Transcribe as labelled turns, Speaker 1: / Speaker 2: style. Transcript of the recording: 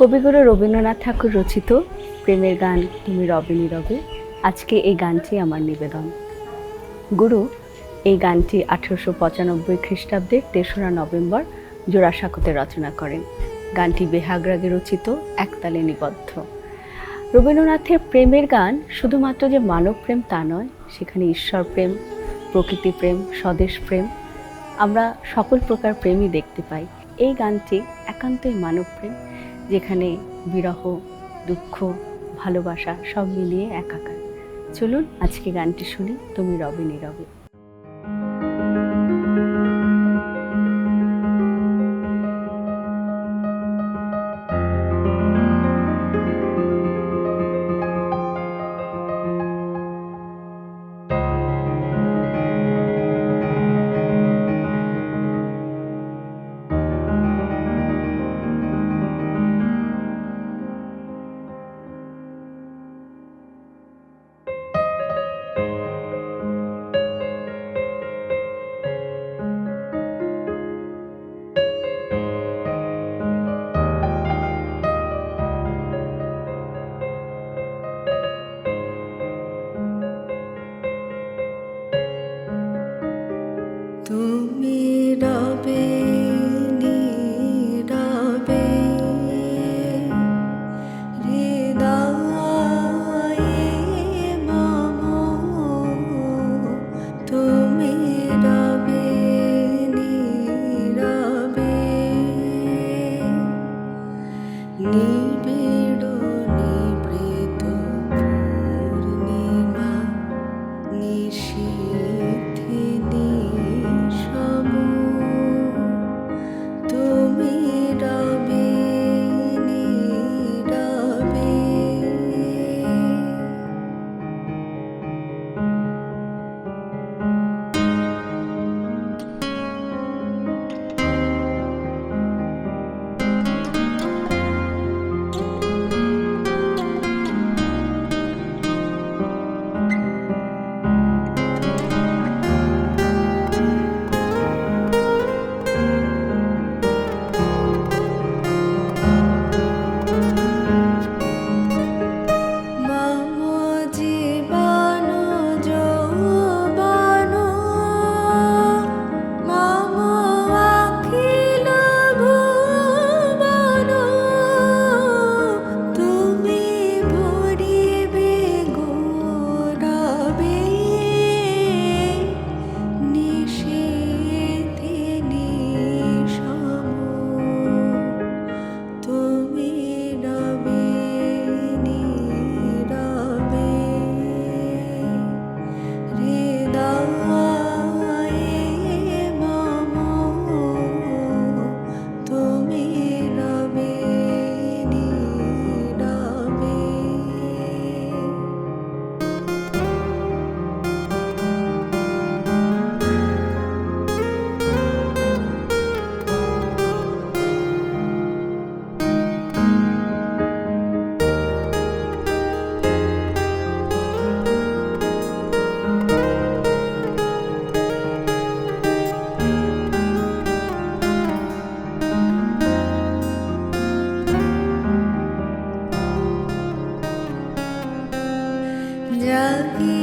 Speaker 1: কবিগুরু রবীন্দ্রনাথ ঠাকুর রচিত প্রেমের গান তুমি রবে নীরবে, আজকে এই গানটি আমার নিবেদন। গুরু, এই গানটি আঠেরোশো পঁচানব্বই খ্রিস্টাব্দের তেসরা নভেম্বর জোড়াসাঁকোতে রচনা করেন। গানটি বেহাগ রাগে রচিত, একতালে নিবদ্ধ। রবীন্দ্রনাথের প্রেমের গান শুধুমাত্র যে মানব প্রেম তা নয়, সেখানে ঈশ্বর প্রেম, প্রকৃতি প্রেম, স্বদেশ প্রেম, আমরা সকল প্রকার প্রেমই দেখতে পাই। এই গানটি একান্তই মানব প্রেম। যেখানে বিরহ দুঃখ ভালোবাসা সব মিলিয়ে একাকার। চলুন আজকে গানটি শুনি তুমি রবে নীরবে।
Speaker 2: Yeah.